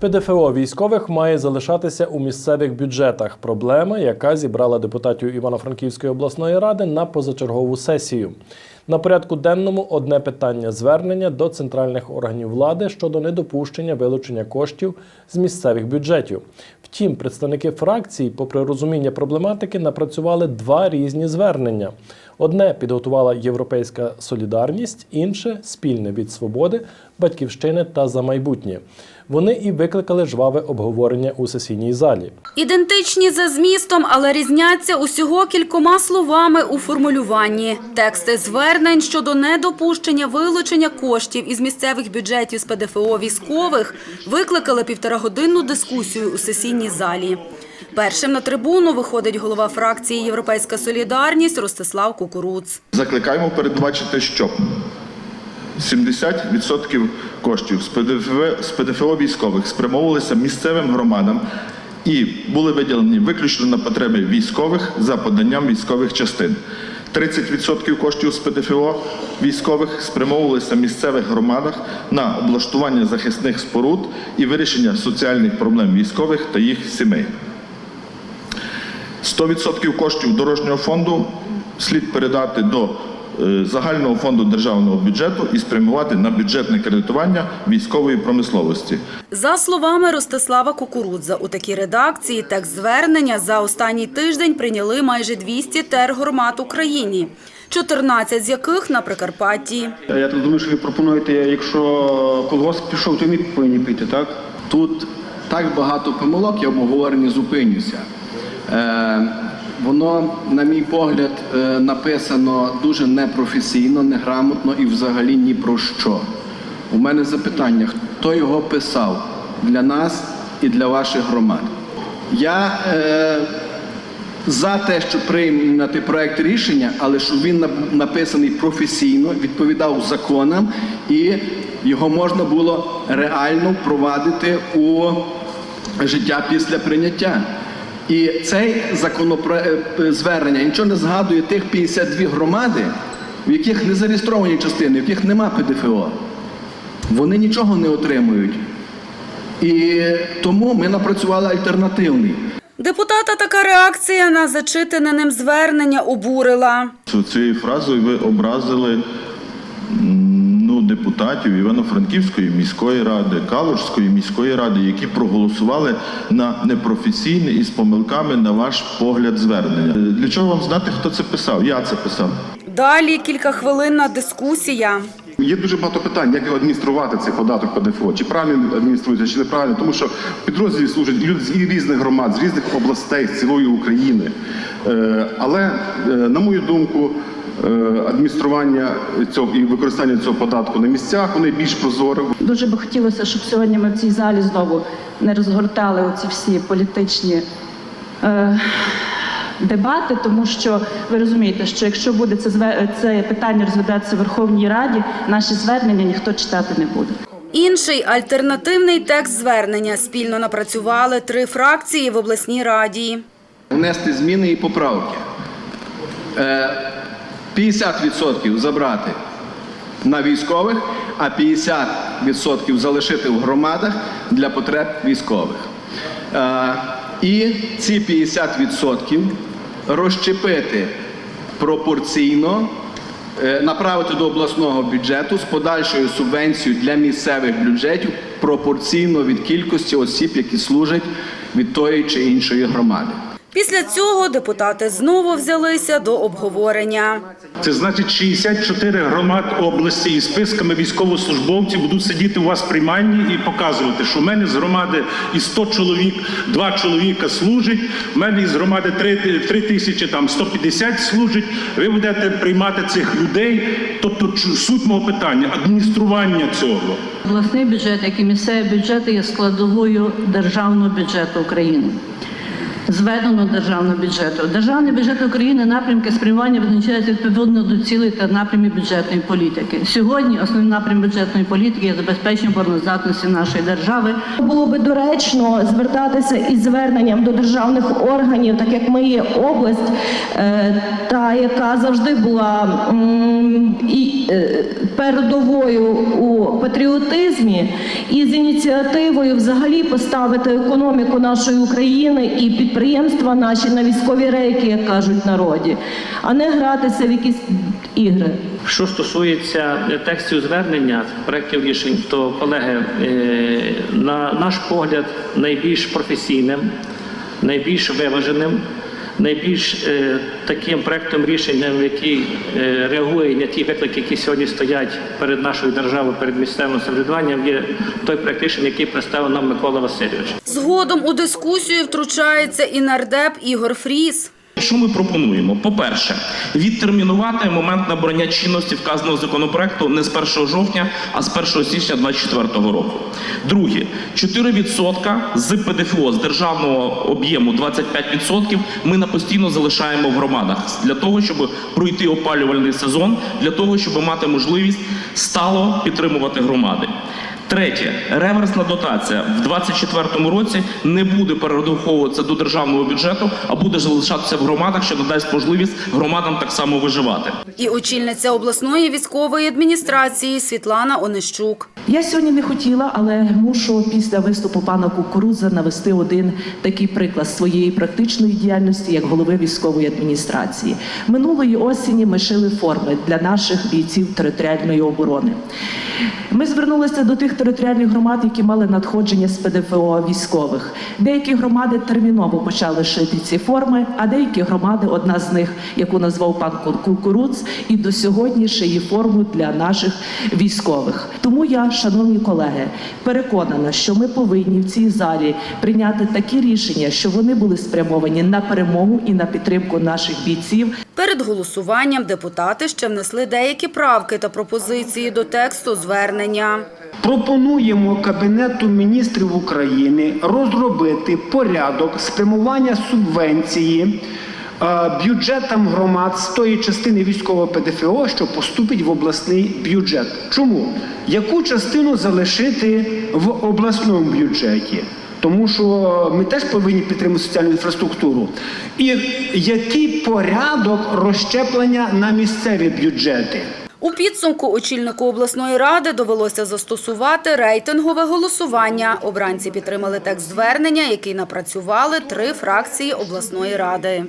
ПДФО військових має залишатися у місцевих бюджетах. Проблема, яка зібрала депутатів Івано-Франківської обласної ради на позачергову сесію. На порядку денному одне питання звернення до центральних органів влади щодо недопущення вилучення коштів з місцевих бюджетів. Втім, представники фракцій, попри розуміння проблематики, напрацювали два різні звернення. Одне підготувала Європейська солідарність, інше спільне від свободи, батьківщини та за майбутнє. Вони і викликали жваве обговорення у сесійній залі. Ідентичні за змістом, але різняться усього кількома словами у формулюванні. Тексти звернень щодо недопущення вилучення коштів із місцевих бюджетів з ПДФО військових викликали півторагодинну дискусію у сесійній залі. Першим на трибуну виходить голова фракції Європейська солідарність Ростислав Кукуруц. Закликаємо передбачити, щоб 70% коштів з ПДФО військових спрямовувалися місцевим громадам і були виділені виключно на потреби військових за поданням військових частин. 30% коштів з ПДФО військових спрямовувалися в місцевих громадах на облаштування захисних споруд і вирішення соціальних проблем військових та їх сімей. 100% коштів дорожнього фонду слід передати до загального фонду державного бюджету і спрямувати на бюджетне кредитування військової промисловості. За словами Ростислава Кукурудза, у такій редакції текст звернення за останній тиждень прийняли майже 200 тергромад Україні, 14 з яких на Прикарпатті. Я так думаю, що ви пропонуєте, якщо колгосп пішов, то ми повинні піти, так? Тут так багато помилок, я в обговоренні зупинюся. Е, воно, на мій погляд, е, написано дуже непрофесійно, неграмотно і взагалі ні про що. У мене запитання, хто його писав для нас і для ваших громад? Я е, за те, щоб прийняти проект рішення, але щоб він написаний професійно, відповідав законам і його можна було реально впровадити у життя після прийняття. І цей законопроект звернення нічого не згадує тих 52 громади, в яких не зареєстровані частини, в яких нема ПДФО. Вони нічого не отримують. І тому ми напрацювали альтернативний. Депутата така реакція на зачитане ним звернення обурила. Цією фразою ви образили депутатів Івано-Франківської міської ради, Калужської міської ради, які проголосували на непрофесійне і з помилками на ваш погляд звернення. Для чого вам знати, хто це писав? Я це писав. Далі кілька кількахвилинна дискусія. Є дуже багато питань, як адмініструвати цей податок ПДФО, чи правильно адмініструється, чи неправильно, тому що підрозділі служать люди з різних громад, з різних областей, з цілої України. Е, Але, е, на мою думку, е, адміністрування цього і використання цього податку на місцях вони більш прозоре. Дуже би хотілося, щоб сьогодні ми в цій залі знову не розгортали оці всі політичні дебати, тому що ви розумієте, що якщо буде це, зве- це питання розглядатися в Верховній Раді, наші звернення ніхто читати не буде. Інший альтернативний текст звернення спільно напрацювали три фракції в обласній раді. внести зміни і поправки. Е, 50% забрати на військових, а 50% залишити в громадах для потреб військових. Е, І ці 50% розщепити пропорційно, е, направити до обласного бюджету з подальшою субвенцією для місцевих бюджетів пропорційно від кількості осіб, які служать від тої чи іншої громади. Після цього депутати знову взялися до обговорення. Це значить 64 громад області із списками військовослужбовців будуть сидіти у вас в прийманні і показувати, що в мене з громади із 100 чоловік, 2 чоловіка служить, в мене із громади 3, 3 тисячі там 150 служить. Ви будете приймати цих людей. Тобто суть мого питання адміністрування цього. Обласний бюджет, як і місцеві бюджети, є складовою державного бюджету України. Зведено державного бюджету. Державний бюджет України напрямки спрямування визначаються відповідно до цілей та напрямів бюджетної політики. Сьогодні основний напрям бюджетної політики є забезпечення обороноздатності нашої держави. Було би доречно звертатися із зверненням до державних органів, так як ми є область, е, та яка завжди була і е, передовою у патріотизмі, і з ініціативою взагалі поставити економіку нашої України і підприємства наші на військові рейки, як кажуть народі, а не гратися в якісь ігри. Що стосується е, текстів звернення, проєктів рішень, то, колеги, е, на наш погляд, найбільш професійним, найбільш виваженим, найбільш е, таким проектом рішенням, який е, реагує на ті виклики, які сьогодні стоять перед нашою державою, перед місцевим самоврядуванням, є той проект рішення, який представив нам Микола Васильович. Згодом у дискусію втручається і нардеп Ігор Фріс. Що ми пропонуємо? По-перше, відтермінувати момент набрання чинності вказаного законопроекту не з 1 жовтня, а з 1 січня 2024 року. Друге, 4% з ПДФО з державного об'єму 25% ми на постійно залишаємо в громадах для того, щоб пройти опалювальний сезон, для того, щоб мати можливість стало підтримувати громади. Третє, реверсна дотація в 2024 році не буде перераховуватися до державного бюджету, а буде залишатися в громадах, що надасть можливість громадам так само виживати. І очільниця обласної військової адміністрації Світлана Онищук. Я сьогодні не хотіла, але мушу після виступу пана Кукурудза навести один такий приклад своєї практичної діяльності як голови військової адміністрації. Минулої осені ми шили форми для наших бійців територіальної оборони. Ми звернулися до тих територіальних громад, які мали надходження з ПДФО військових. Деякі громади терміново почали шити ці форми, а деякі громади, одна з них, яку назвав пан Кукурудз, і до сьогодні шиє форму для наших військових. Тому я, шановні колеги, переконана, що ми повинні в цій залі прийняти такі рішення, що вони були спрямовані на перемогу і на підтримку наших бійців. Перед голосуванням депутати ще внесли деякі правки та пропозиції до тексту звернення. Пропонуємо Кабінету міністрів України розробити порядок спрямування субвенції е, бюджетам громад з тої частини військового ПДФО, що поступить в обласний бюджет. Чому? Яку частину залишити в обласному бюджеті? Тому що ми теж повинні підтримати соціальну інфраструктуру. І який порядок розщеплення на місцеві бюджети? У підсумку очільнику обласної ради довелося застосувати рейтингове голосування. Обранці підтримали текст звернення, який напрацювали три фракції обласної ради.